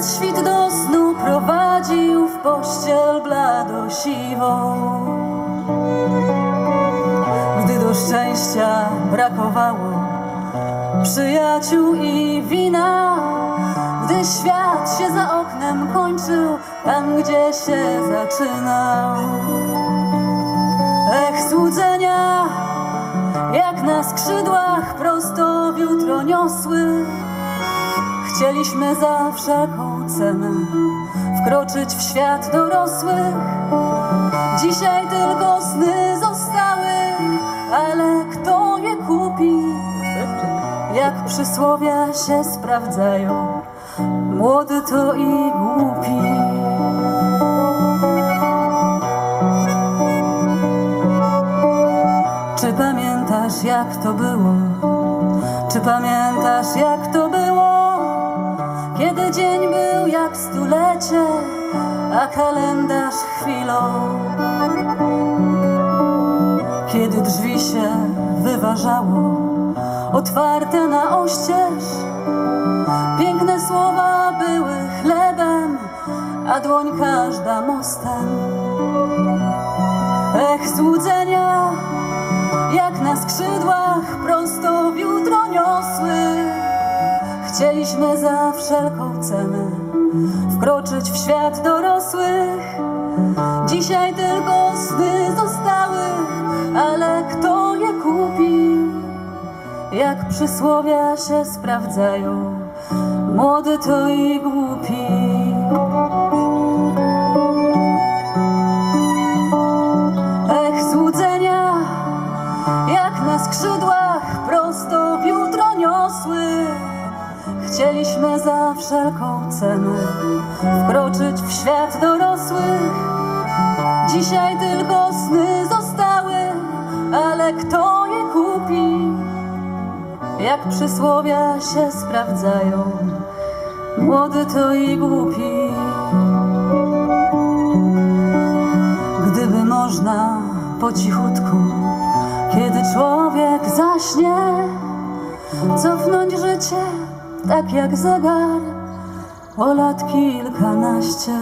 nas świt do snu prowadził w pościel blado siwą. Gdy do szczęścia brakowało przyjaciół i wina, gdy świat się za oknem kończył, tam gdzie się zaczynał. Ech, złudzenia, jak na skrzydłach prosto w jutro niosły. Chcieliśmy za wszelką cenę wkroczyć w świat dorosłych. Dzisiaj tylko sny zostały, ale kto je kupi? Jak przysłowia się sprawdzają, młody to i głupi. Czy pamiętasz jak to było? Czy pamiętasz jak to było? Dzień był jak stulecie, a kalendarz chwilą. Kiedy drzwi się wyważało, otwarte na oścież, piękne słowa były chlebem, a dłoń każda mostem. Ech, złudzenia, jak na skrzydłach prosto. Chcieliśmy za wszelką cenę wkroczyć w świat dorosłych. Dzisiaj tylko sny zostały, ale kto je kupi? Jak przysłowia się sprawdzają, młody to i głupi. Ech, złudzenia, jak na skrzydłach Chcieliśmy za wszelką cenę wkroczyć w świat dorosłych. Dzisiaj tylko sny zostały, ale kto je kupi? Jak przysłowia się sprawdzają, młody to i głupi. Gdyby można po cichutku, kiedy człowiek zaśnie, cofnąć życie tak jak zegar o lat kilkanaście.